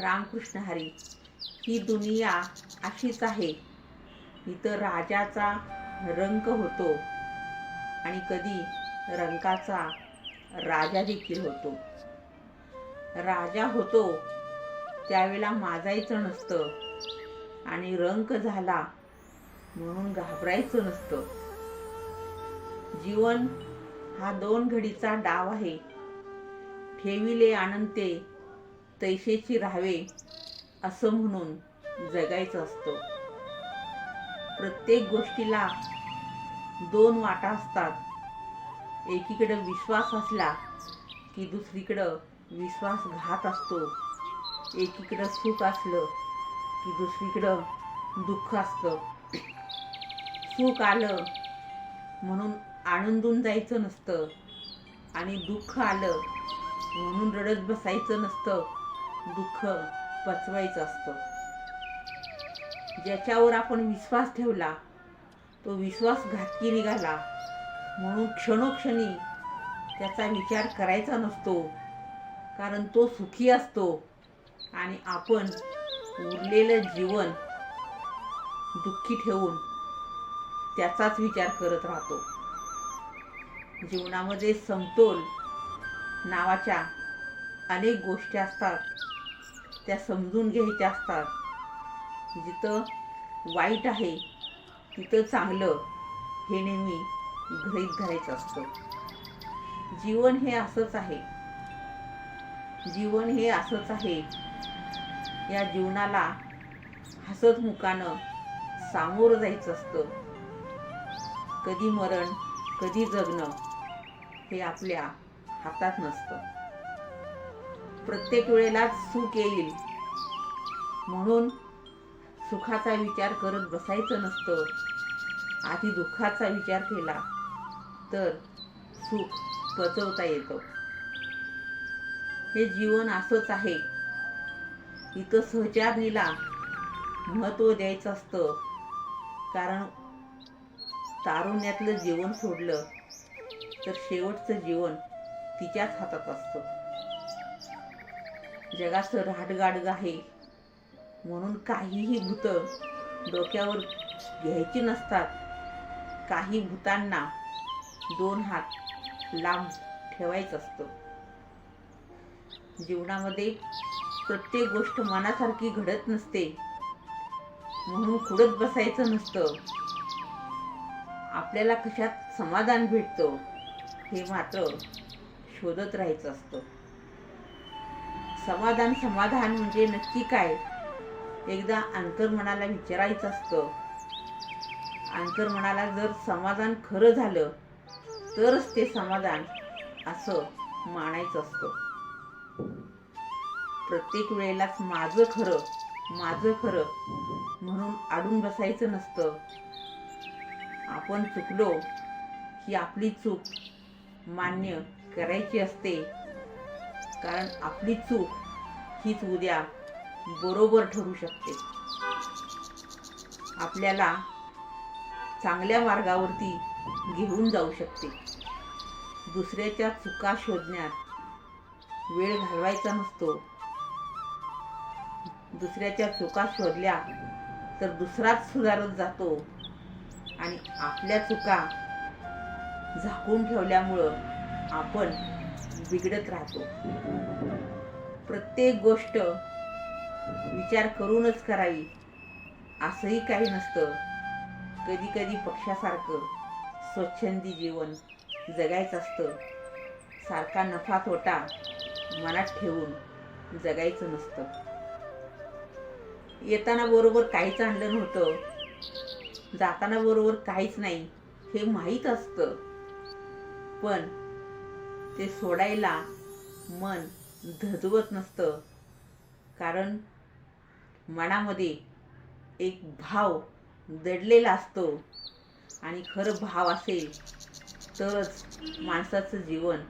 रामकृष्ण हरी. ही दुनिया अशीच आहे. इथं राजाचा रंक होतो आणि कधी रंकाचा राजा देखील होतो. राजा होतो त्यावेळेला माजायचं नसतं आणि रंक झाला म्हणून घाबरायचं नसतं जीवन हा दोन घडीचा डाव आहे. ठेविले आनंते तैशेची राहावे असं म्हणून जगायचं असतं. प्रत्येक गोष्टीला दोन वाटा असतात. एकीकडं विश्वास असला की दुसरीकडं विश्वासघात असतो. एकीकडं सुख असलं की दुसरीकडं दुःख असतं. सुख आलं म्हणून आनंदून जायचं नसतं आणि दुःख आलं म्हणून रडत बसायचं नसतं. दुःख पचवायचं असतं. ज्याच्यावर आपण विश्वास ठेवला तो विश्वास घातकी निघाला. म्हणून क्षणोक्षणी त्याचा विचार करायचा नसतो कारण तो सुखी असतो आणि आपण उरलेलं जीवन दुःखी ठेवून त्याचाच विचार करत राहतो. जीवनामध्ये समतोल नावाच्या अनेक गोष्टी असतात. त्या समजून घ्यायच्या असतात. जिथं वाईट आहे तिथं चांगलं हे नेहमी गृहित धरायचं असतं. जीवन हे असंच आहे. जीवन हे असंच आहे. या जीवनाला हसत मुखानं सामोरं जायचं असतं. कधी मरण कधी जगणं हे आपल्या हातात नसतं. प्रत्येक वेळेलाच सुख येईल. म्हणून सुखाचा विचार करत बसायचं नसतं. आधी दुःखाचा विचार केला तर सुख पचवता येतं. हे जीवन असंच आहे. इथं सहचारणीला महत्त्व द्यायचं असतं. कारण तारुण्यातलं जीवन सोडलं तर शेवटचं जीवन तिच्याच हातात असतं. जगाचं राहडगाडग आहे. म्हणून काहीही भूत डोक्यावर घ्यायची नसतात. काही भूतांना दोन हात लांब ठेवायचं असतं. जीवनामध्ये प्रत्येक गोष्ट मनासारखी घडत नसते. म्हणून खुडत बसायचं नसतं. आपल्याला कशात समाधान भेटतं हे मात्र शोधत राहायचं असतं. समाधान समाधान म्हणजे नक्की काय? एकदा अंतर्मनाला विचारायचं असतं. अंतर्मनाला जर समाधान खरं झालं तरच ते समाधान असं मानायचं असतं. प्रत्येक वेळेलाच माझं खरं माझं खरं म्हणून आडून बसायचं नसतं. आपण चुकलो की आपली चूक मान्य करायची असते. कारण आपली चूक हीच उद्या बरोबर ठरू शकते. आपल्याला चांगल्या मार्गावरती घेऊन जाऊ शकते. दुसऱ्याच्या चुका शोधण्यात वेळ घालवायचा नसतो. दुसऱ्याच्या चुका शोधल्या तर दुसराच सुधारत जातो आणि आपल्या चुका झाकून ठेवल्यामुळं आपण बिघडत राहतो. प्रत्येक गोष्ट विचार करूनच करावी. असंही काही नसतं. कधी कधी पक्षासारखं स्वच्छंदी जीवन जगायचं असतं. सारखा नफा तोटा मनात ठेवून जगायचं नसतं. येताना बरोबर काहीच आणलं नव्हतं. जाताना बरोबर काहीच नाही हे माहीत असतं. पण ते सोडायला मन धजवत नसतं. कारण मनामध्ये एक भाव दडलेला असतो. आणि खरं भाव असेल तरच माणसाचं जीवन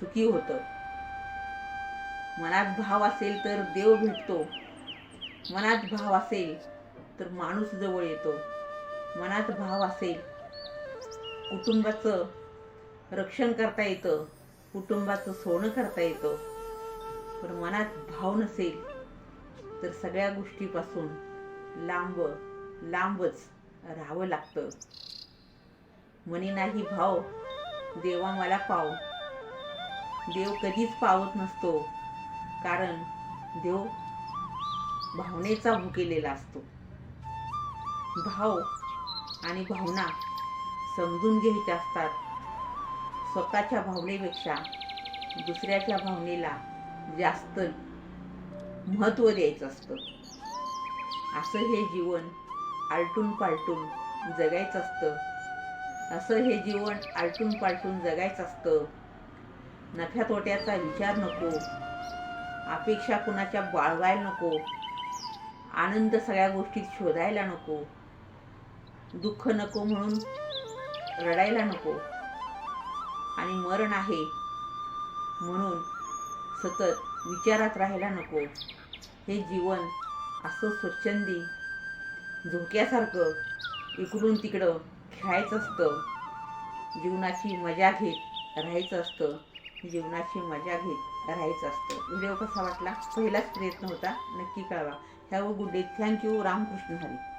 सुखी होतं. मनात भाव असेल तर देव भेटतो. मनात भाव असेल तर माणूस जवळ येतो. मनात भाव असेल कुटुंबाचं रक्षण करता येतं. कुटुंबाचं सोनं करता येतं पण मनात भाव नसेल तर सगळ्या गोष्टीपासून लांब लांबच राहावं लागतं. म्हणी नाही भाव देवा मला पाव. देव कधीच पावत नसतो कारण देव भावनेचा भुकेलेला असतो. भाव आणि भावना समजून घ्यायच्या असतात. स्वतःच्या भावनेपेक्षा दुसऱ्याच्या भावनेला जास्त महत्त्व द्यायचं असतं. असं हे जीवन आलटून पालटून जगायचं असतं. असं हे जीवन आलटून पालटून जगायचं असतं. नफ्या तोट्याचा विचार नको. अपेक्षा कुणाच्या बाळगायला नको. आनंद सगळ्या गोष्टीत शोधायला नको. दुःख नको म्हणून रडायला नको. आणि मरण आहे. म्हणून सतत विचारात राहायला नको. हे जीवन असं स्वच्छंदी झोक्यासारखं इकडून तिकडं खेळायचं असतं. जीवनाची मजा घेत राहायचं असतं. जीवनाची मजा घेत राहायचं असतं. व्हिडिओ कसा वाटला? पहिलाच प्रयत्न होता. नक्की कळवा. Have a good day. Thank you Ramkrishna Hari.